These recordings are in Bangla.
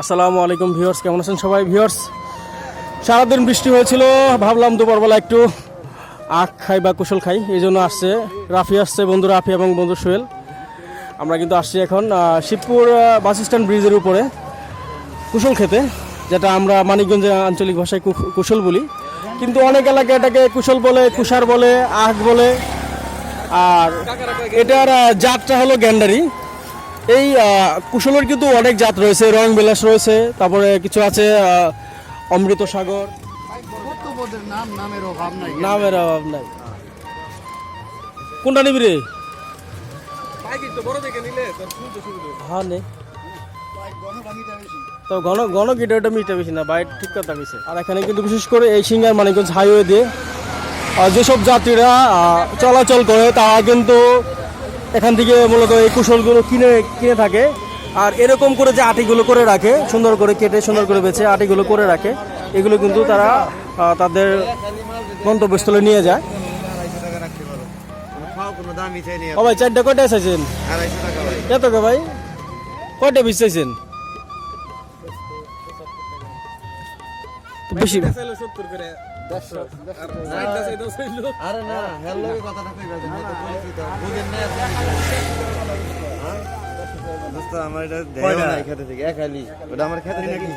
আসসালামু আলাইকুম ভিউয়ার্স, কেমন আছেন সবাই? ভিউয়ার্স, সারাদিন বৃষ্টি হয়েছিল, ভাবলাম দুপুরবেলা একটু আখ খাই বা কুশল খাই, এই জন্য আসছে। রাফি আসছে, বন্ধু রাফি এবং বন্ধু সোহেল। আমরা কিন্তু আসছি এখন শিবপুর বাস স্ট্যান্ড ব্রিজের উপরে কুশল খেতে, যেটা আমরা মানিকগঞ্জে আঞ্চলিক ভাষায় কুশল বলি। কিন্তু অনেক এলাকায় এটাকে কুশল বলে, কুষার বলে, আখ বলে। আর এটার জাতটা হলো গ্যান্ডারি। এই কুশলের কিন্তু অনেক জাত রয়েছে, রং বিলাস রয়েছে, তারপরে কিছু আছে অমৃত সাগর নাম নামের অভাব নাই। নামের কোনটা নিবি রে? হ্যাঁ তো ঘন ঘন গিটা ওটা মিটা বেশি না, বাইট ঠিক কথা কইছে। আর এখানে কিন্তু বিশেষ করে এই সিঙ্গার মানিকগঞ্জ হাইওয়ে দিয়ে যেসব যাত্রীরা চলাচল করে, তারা কিন্তু এখান থেকে মূলত এই কুশলগুলো কিনে কিনে থাকে। আর এরকম করে যে আটিগুলো করে রাখে সুন্দর করে কেটে সুন্দর করে বেছে আটিগুলো করে রাখে এগুলো কিন্তু তারা তাদের গন্তব্যস্থলে নিয়ে যায়। ও ভাই চারটা কয়টা চাইছেন কত কে ভাই? কয়টা চাইছেন? বেশি আরে না হেল কথাটা কইবা দেন তো পরিচিত বুঝেন না হ্যাঁ? দোস্ত আমার এটা দেও না খেতে থেকে এক ওটা আমার খেতে থেকে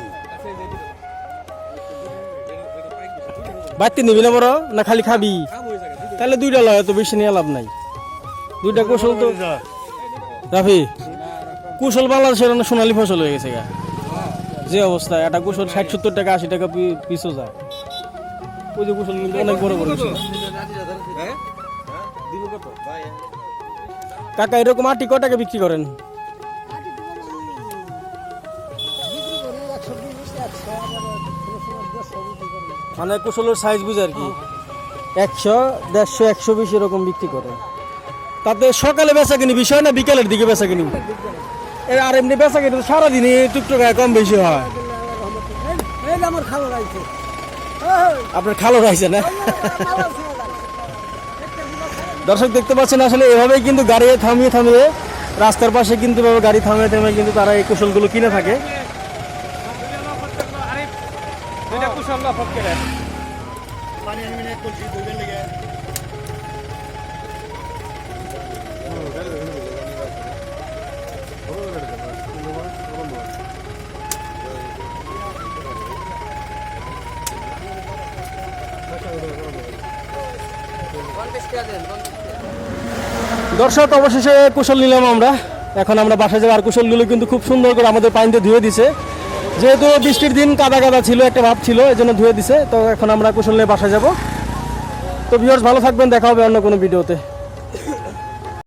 বাড়তি নিবি না বড় না খালি খাবি তাহলে দুইটা লয় তো বেশি নিয়ে লাভ নাই দুইটা কুশল তো রাফি কুশল বাংলাদেশের সোনালী ফসল হয়ে গেছে গা যে অবস্থা, একটা কুশল ষাট সত্তর টাকা, আশি টাকা পিসও যায়। ওই যে কুশল কিন্তু অনেক বড় বড় কুশল কাকা, এরকম আটি ক টাকা বিক্রি করেন? মানে কুশলের সাইজ বুঝে আর কি। একশো, দেড়শো, একশো বিশ এরকম বিক্রি করে তাতে সকালে বেচা কিনি, বিষয় না বিকেলের দিকে বেচা কিনি? আর এমনি বেচা কিনি তো সারাদিনই টুকটুক কম বেশি হয়। আপনার খালো রয়েছে না? দর্শক দেখতে পাচ্ছেন আসলে এভাবেই কিন্তু গাড়ি থামিয়ে থামিয়ে রাস্তার পাশে কিন্তু গাড়ি থামিয়ে থামিয়ে কিন্তু তারা এই কুশলগুলো কিনে থাকে। পানি দর্শক, অবশেষে কুশল নিলাম আমরা। এখন আমরা বাসায় যাওয়ার কুশলগুলো কিন্তু খুব সুন্দর করে আমাদের পানিতে ধুয়ে দিছে। যেহেতু বৃষ্টির দিন কাদা কাদা ছিল, একটা ভাব ছিল এই জন্য ধুয়ে দিছে। তো এখন আমরা কুশল নিয়ে বাসায় যাব। তো ভিউয়ার্স ভালো থাকবেন, দেখা হবে অন্য কোনো ভিডিওতে।